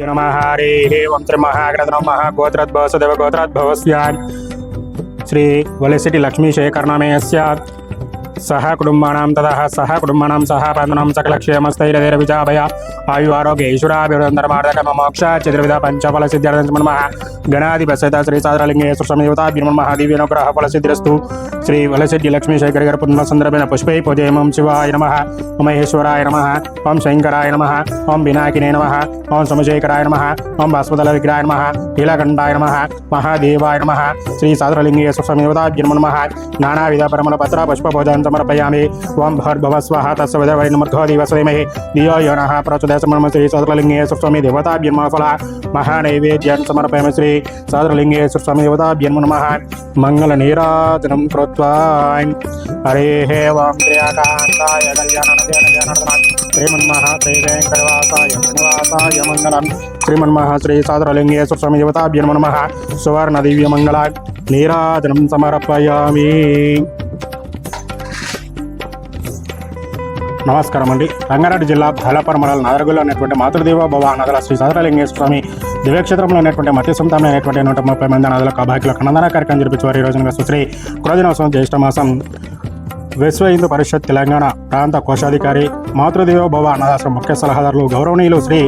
నమ హరి ఓం శ్రీ మహాగ్రథ గోత్రద్భవసదేవ గోత్రద్భవస్యాన్ శ్రీ వలసిటి లక్ష్మీశేఖర్ణమేయస్య సహ కుటుంబానాం తదః సహ కుటుంబానాం సహ బంధనం సకలక్షేమస్థైర్యధైర్య విజాభయ ఆయు ఆరోగ్య ఈశ్వరాభివృందరమార్దక మోక్ష చతుర్విధ పంచఫల సిద్ధ్యర్థం నమః గణాధిపత శ్రీ సాదరలింగేశ్వర సమేవతాభ్యం నమః దివ్యనుగ్రహ ఫల సిద్ధిరస్తు శ్రీ వలసిటి లక్ష్మీశేఖర్ గారి పునః సందర్భేణ పుష్పై పూజయమం శివాయ నమ మహేశ్వరాయ నమ ఓం శంకరాయ నమ ఓం వినాయకినే నమ ఓం సోమశేఖరాయ నమ ఓం భాస్వదల విగ్రహాయ నమ నీలకంఠాయ నమ మహాదేవాయ నమ శ్రీ సాదరలింగేశ్వర సమేవతాభ్యం నమ నానావిధ పరమల పత్ర పుష్ప పూజాన్ సమర్పయామి ఓం భర్భవ స్వహ తస్వ వై నమర్ఘోదివ స్వయమహి ధియో యోనః ప్రచోదయసమర్మ శ్రీ సాదరలింగేశ్వర స్వామి దేవతాభ్యం ఫల మహానైవేద్యాన్ని సమర్పయామి శ్రీ సాదరలింగేశ్వర స్వామి దేవతాభ్యం నమః మంగళ నీరాజనం కృత్వా హరే హే వాం శ్రీయాకాంతాయ కళ్యాణ శ్రీమన్మహ శ్రీ వెంకటవాసాయ శ్రీనివాసాయ మంగళం శ్రీమన్మహ శ్రీ సాదరలింగేశ్వర స్వామి దేవతాభ్యం నమః సువర్ణ దివ్య మంగళ నీరాజనం సమర్పయామి నమస్కారం అండి. రంగారెడ్డి జిల్లా భైలాపురం మండలం నాదరగుల్లో ఉన్నటువంటి మాతృదేవ భవ నదల శ్రీ సదరలింగేశ్వర స్వామి దివ్యక్షేత్రంలో ఉన్నటువంటి మత్స్య సొంతం నూట ముప్పై మంది నదుల కబాకిలో అన్నదాన కార్యక్రమం జరిపించేవారు. ఈ రోజున సుశ్రీ క్రోజనోత్సవం జ్యేష్ఠ మాసం విశ్వ హిందూ పరిషత్ తెలంగాణ ప్రాంత కోశాధికారి మాతృదేవ భవ అనాథాశ్రమ ముఖ్య సలహాదారులు గౌరవనీయులు శ్రీ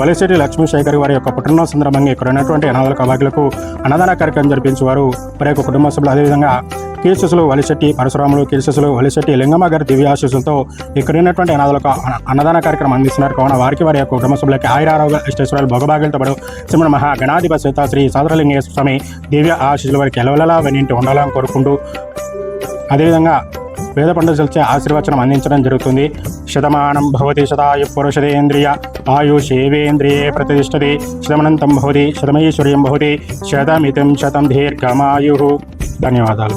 వలిశెట్టి లక్ష్మీశేఖర్ వారి యొక్క పుట్టినరోజు సందర్భంగా ఇక్కడ ఉన్నటువంటి అనాథల కబాకులకు అన్నదాన కార్యక్రమం జరిపించేవారు. వారి యొక్క కుటుంబ సభ్యులు అదేవిధంగా కీర్షసులు వలిశెట్టి పరశురాములు కీర్షసులు వలిశెట్టి లింగమ్మ గారి దివ్యాశీస్సులతో ఇక్కడ ఉన్నటువంటి అనాథులకు అన్నదాన కార్యక్రమం అందిస్తున్నారు. కావున వారికి వారి యొక్క కుటుంబ సభ్యులకి ఆయురారోగ్య ఇష్టేశ్వరాలు భోగభాగ్యులతో పాటు శ్రీమణ మహా గణాధిపతి శ్రీ సాదరలింగేశ్వర స్వామి దివ్య ఆశీస్సుల వారికి ఎలవెలలా వెన్నింటి ఉండాలని కోరుకుంటూ అదేవిధంగా వేద పండితులచే ఆశీర్వచనం అందించడం జరుగుతుంది. శతమానం భవతి శతాయు పురుషదేంద్రియ ఆయుషేవేంద్రియే ప్రతిష్టది శతమనంతం భవతి శతమైశ్వర్యం భవతి శతమితం శతం దీర్ఘమాయు. ధన్యవాదాలు.